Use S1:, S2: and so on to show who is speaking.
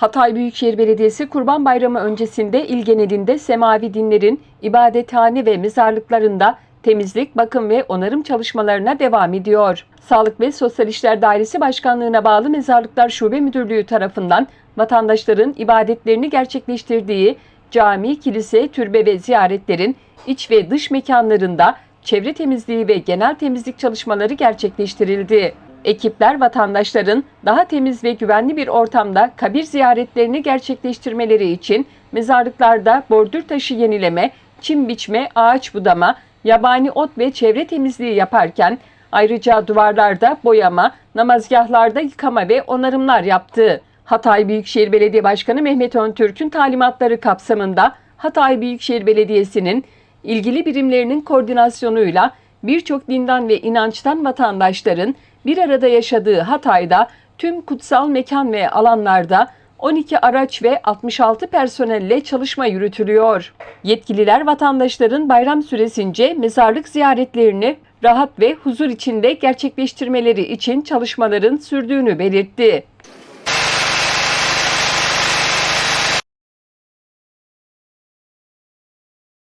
S1: Hatay Büyükşehir Belediyesi Kurban Bayramı öncesinde il genelinde semavi dinlerin ibadethane ve mezarlıklarında temizlik, bakım ve onarım çalışmalarına devam ediyor. Sağlık ve Sosyal İşler Dairesi Başkanlığı'na bağlı Mezarlıklar Şube Müdürlüğü tarafından vatandaşların ibadetlerini gerçekleştirdiği cami, kilise, türbe ve ziyaretlerin iç ve dış mekanlarında çevre temizliği ve genel temizlik çalışmaları gerçekleştirildi. Ekipler vatandaşların daha temiz ve güvenli bir ortamda kabir ziyaretlerini gerçekleştirmeleri için mezarlıklarda bordür taşı yenileme, çim biçme, ağaç budama, yabani ot ve çevre temizliği yaparken ayrıca duvarlarda boyama, namazgahlarda yıkama ve onarımlar yaptı. Hatay Büyükşehir Belediye Başkanı Mehmet Öntürk'ün talimatları kapsamında Hatay Büyükşehir Belediyesi'nin ilgili birimlerinin koordinasyonuyla birçok dinden ve inançtan vatandaşların bir arada yaşadığı Hatay'da tüm kutsal mekan ve alanlarda 12 araç ve 66 personelle çalışma yürütülüyor. Yetkililer vatandaşların bayram süresince mezarlık ziyaretlerini rahat ve huzur içinde gerçekleştirmeleri için çalışmaların sürdüğünü belirtti.